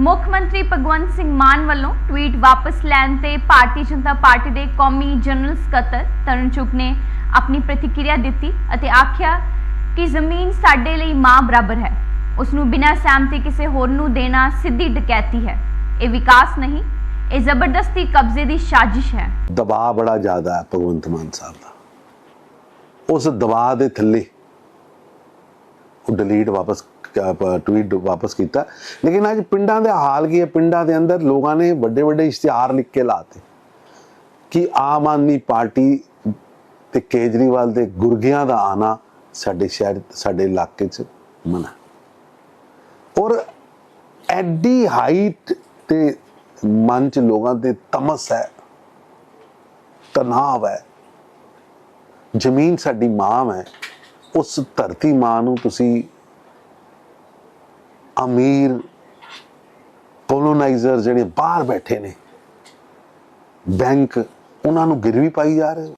ਮੁੱਖ ਮੰਤਰੀ ਭਗਵੰਤ ਸਿੰਘ ਮਾਨ ਵੱਲੋਂ ਟਵੀਟ ਵਾਪਸ ਲੈਣ ਤੇ ਭਾਰਤੀ ਜਨਤਾ ਪਾਰਟੀ ਦੇ ਕੌਮੀ ਜਨਰਲ ਸਕੱਤਰ ਤਰੁਣ ਚੁੱਗ ਨੇ ਆਪਣੀ ਪ੍ਰਤੀਕਿਰਿਆ ਦਿੱਤੀ ਅਤੇ ਆਖਿਆ ਕਿ ਜ਼ਮੀਨ ਸਾਡੇ ਲਈ ਮਾਂ ਬਰਾਬਰ ਹੈ। ਉਸ ਨੂੰ ਬਿਨਾਂ ਸਹਿਮਤੀ ਕਿਸੇ ਹੋਰ ਨੂੰ ਦੇਣਾ ਸਿੱਧੀ ਡਕੈਤੀ ਹੈ। ਇਹ ਵਿਕਾਸ ਨਹੀਂ, ਇਹ ਜ਼ਬਰਦਸਤੀ ਕਬਜ਼ੇ ਦੀ ਸਾਜ਼ਿਸ਼ ਹੈ। ਦਬਾਅ ਬੜਾ ਜ਼ਿਆਦਾ ਹੈ ਭਗਵੰਤ ਮਾਨ ਸਾਹਿਬ ਦਾ। ਉਸ ਦਬਾਅ ਦੇ ਥੱਲੇ ਉਹ ਡਿਲੀਟ ਵਾਪਸ ਟਵੀਟ ਵਾਪਸ ਕੀਤਾ। ਲੇਕਿਨ ਅੱਜ ਪਿੰਡਾਂ ਦੇ ਹਾਲ ਕੀ ਹੈ? ਪਿੰਡਾਂ ਦੇ ਅੰਦਰ ਲੋਕਾਂ ਨੇ ਵੱਡੇ ਵੱਡੇ ਇਸ਼ਤਿਹਾਰ ਲਿਖ ਕੇ ਲਾਤੇ ਕਿ ਆਮ ਆਦਮੀ ਪਾਰਟੀ ਤੇ ਕੇਜਰੀਵਾਲ ਦੇ ਗੁਰਗਿਆਂ ਦਾ ਆਣਾ ਸਾਡੇ ਸ਼ਹਿਰ, ਸਾਡੇ ਇਲਾਕੇ 'ਚ ਮਨਾ। ਔਰ ਐਡੀ ਹਾਈਟ ਤੇ ਮਨ ਚ ਲੋਕਾਂ ਦੇ ਤਮਸ ਹੈ, ਤਣਾਅ ਹੈ, ਜ਼ਮੀਨ ਸਾਡੀ ਮਾਂ ਹੈ ਉਸ ਧਰਤੀ ਮਾਂ ਨੂੰ ਤੁਸੀਂ ਅਮੀਰ ਕੋਲੋਨਾਈਜ਼ਰ ਜਿਹੜੇ ਬਾਹਰ ਬੈਠੇ ਨੇ, ਬੈਂਕ, ਉਹਨਾਂ ਨੂੰ ਗਿਰਵੀ ਪਾਈ ਜਾ ਰਹੇ